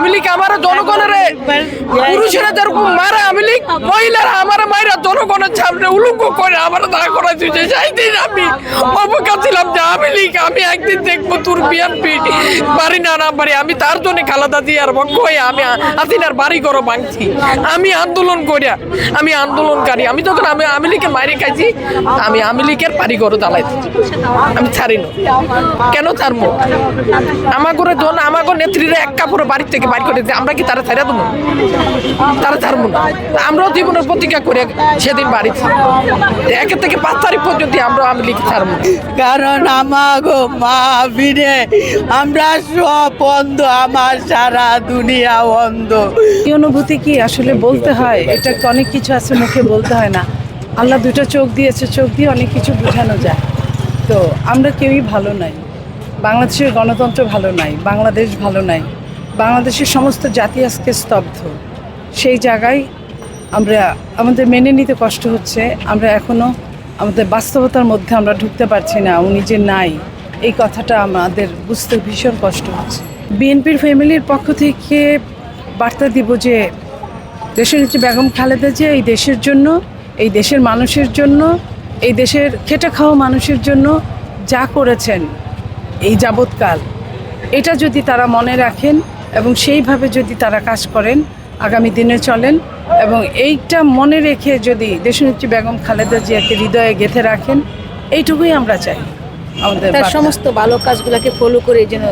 আমি লীগ আমার জনগণের পুরুষেরা যেরকম মারা আমি লীগ, মহিলারা আমার মায়েরা জনগণের সামনে উলুঙ্গ করে আমার দাঁড়া করা দিয়েছে। সেই দিন আমি অপেক্ষা ছিলাম যে আমি লীগ, আমি একদিন দেখব তোর বিএনপি। না আমি তার জন্য খালাদা হয়ে আমি হাসিনার বাড়ি করো ভাঙছি। আমি আন্দোলন করিয়া, আমি আন্দোলনকারী। আমি যখন আমি মারি খাইছি, আমি বাড়ি দাঁড়াইছি আমি ছাড়ি না। কেন ছাড়বো? আমাকে জন আমাকে নেত্রীরা এক কাপড়ে বাড়ি থেকে বাড়ি করে দিতে আমরা কি তারা ছাড়া দেবো? তারা ছাড়বো না। আমরাও জীবনের প্রতিজ্ঞা করে সেদিন বাড়ি একের থেকে পাঁচ তারিখ পর্যন্ত আমরা আমি লিখে ছাড়বো। কারণ আমাগো মা ফিরে আমরা সব অন্ধ আমার সারা দুনিয়া অন্ধ এই অনুভূতি কি আসলে বলতে হয়? এটা অনেক কিছু আছে মুখে বলতে হয় না। আল্লাহ দুটো চোখ দিয়েছে, চোখ দিয়ে অনেক কিছু বোঝানো যায়। তো আমরা কেউই ভালো নাই। বাংলাদেশের গণতন্ত্র ভালো নাই, বাংলাদেশ ভালো নাই। বাংলাদেশের সমস্ত জাতি আজকে স্তব্ধ। সেই জায়গায় আমরা, আমাদের মেনে নিতে কষ্ট হচ্ছে। আমরা এখনও আমাদের বাস্তবতার মধ্যে আমরা ঢুকতে পারছি না, উনি যে নাই। এই কথাটা আমাদের বুঝতে ভীষণ কষ্ট হচ্ছে। বিএনপির ফ্যামিলির পক্ষ থেকে বার্তা দিব যে, দেশের হচ্ছে বেগম খালেদা যে এই দেশের জন্য, এই দেশের মানুষের জন্য, এই দেশের খেটে খাওয়া মানুষের জন্য যা করেছেন এই যাবৎকাল, এটা যদি তারা মনে রাখেন এবং সেইভাবে যদি তারা কাজ করেন, আগামী দিনে চলেন এবং এইটা মনে রেখে যদি দেশনেত্রী বেগম খালেদা জিয়াকে হৃদয়ে গেঁথে রাখেন, এইটুকুই আমরা চাই। আমাদের তার। সমস্ত ভালো কাজগুলোকে ফলো করে যেন